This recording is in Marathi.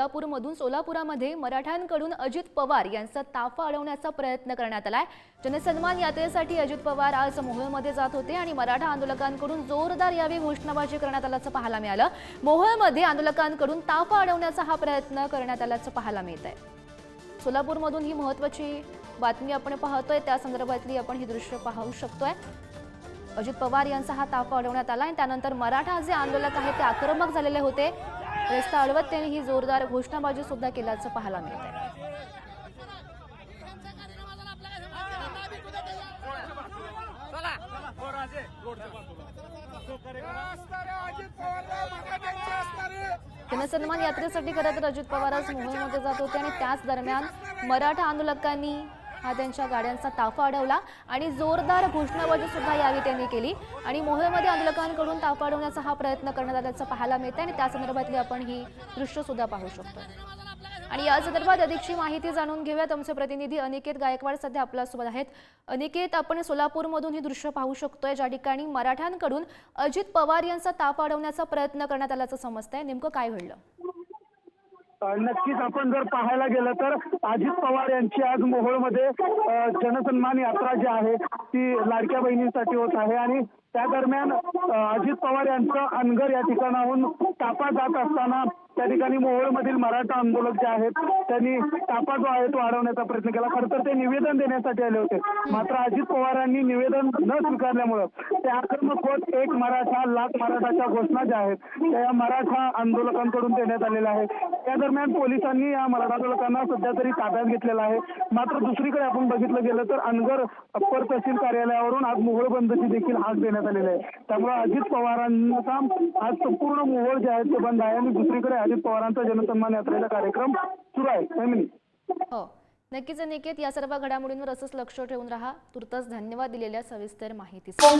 सोलापूरमधून सोलापुरामध्ये मराठ्यांकडून अजित पवार यांचा ताफा अडवण्याचा प्रयत्न करण्यात आलाय. जनसन्मान यात्रेसाठी अजित पवार आज मोहोळमध्ये जात होते आणि मराठा आंदोलकांकडून जोरदार यावेळी घोषणाबाजी करण्यात आल्याचं पाहायला मिळालं. मोहोळमध्ये आंदोलकांकडून ताफा अडवण्याचा हा प्रयत्न करण्यात आल्याचं पाहायला मिळत आहे सोलापूरमधून ही महत्वाची बातमी आपण पाहतोय. त्या संदर्भातली आपण ही दृश्य पाहू शकतोय. अजित पवार यांचा हा ताफा अडवण्यात आला आणि त्यानंतर मराठा जे आंदोलक आहेत ते आक्रमक झालेले होते. रस्ता अडवत त्यांनी ही जोरदार घोषणाबाजी सुद्धा केल्याचं पाहायला मिळत आहे जनसन्मान यात्रेसाठी खरं तर अजित पवार आज मुंबईमध्ये जात होते आणि त्याच दरम्यान मराठा आंदोलकांनी हा त्यांच्या गाड्यांचा ताफा अडवला आणि जोरदार घोषणाबाजी सुद्धा यावेळी त्यांनी केली. आणि मोहोळमध्ये आंदोलकांकडून ताफा अडवण्याचा हा प्रयत्न करण्यात आल्याचं पाहायला मिळतं आणि त्या संदर्भातली आपण ही दृश्य सुद्धा पाहू शकतो. आणि या संदर्भात अधिकची माहिती जाणून घेऊयात आमचे प्रतिनिधी अनिकेत गायकवाड सध्या आपल्यासोबत आहेत. अनिकेत आपण सोलापूरमधून ही दृश्य पाहू शकतोय ज्या ठिकाणी मराठ्यांकडून अजित पवार यांचा ताप अडवण्याचा प्रयत्न करण्यात आल्याचं समजतंय. नेमकं काय घडलं? नक्कीच आपण जर पाहायला गेलं तर अजित पवार यांची आज मोहोळमध्ये जनसन्मान यात्रा जी आहे ती लाडक्या बहिणींसाठी होत आहे आणि त्या दरम्यान अजित पवार यांचं अनगर या ठिकाणाहून तापा जात असताना त्या ठिकाणी मोहोळमधील मराठा आंदोलक जे आहेत त्यांनी तापा जो आहे तो अडवण्याचा प्रयत्न केला. खरं तर ते निवेदन देण्यासाठी आले होते. मात्र अजित पवारांनी निवेदन न स्वीकारल्यामुळं ते आक्रमक होत एक मराठा लाख मराठाच्या घोषणा ज्या आहेत त्या मराठा आंदोलकांकडून देण्यात आलेल्या आहे त्या दरम्यान पोलिसांनी या मराठा आंदोलकांना सध्या तरी ताब्यात घेतलेला आहे. मात्र दुसरीकडे आपण बघितलं गेलं तर अनगर अप्पर तहसील कार्यालयावरून आज मोहोळ बंदची देखील हाक देण्यात आलेली आहे. त्यामुळे अजित पवारांचा आज संपूर्ण मोहोळ जे आहे ते बंद आहे आणि दुसरीकडे अजित पवारांचा जनसन्मान यात्रेचा कार्यक्रम सुरू आहे. फॅमिली हो. नक्कीच अनिकेत या सर्व घडामोडींवर असंच लक्ष ठेवून राहा. तुर्तच धन्यवाद दिलेल्या सविस्तर माहितीसाठी.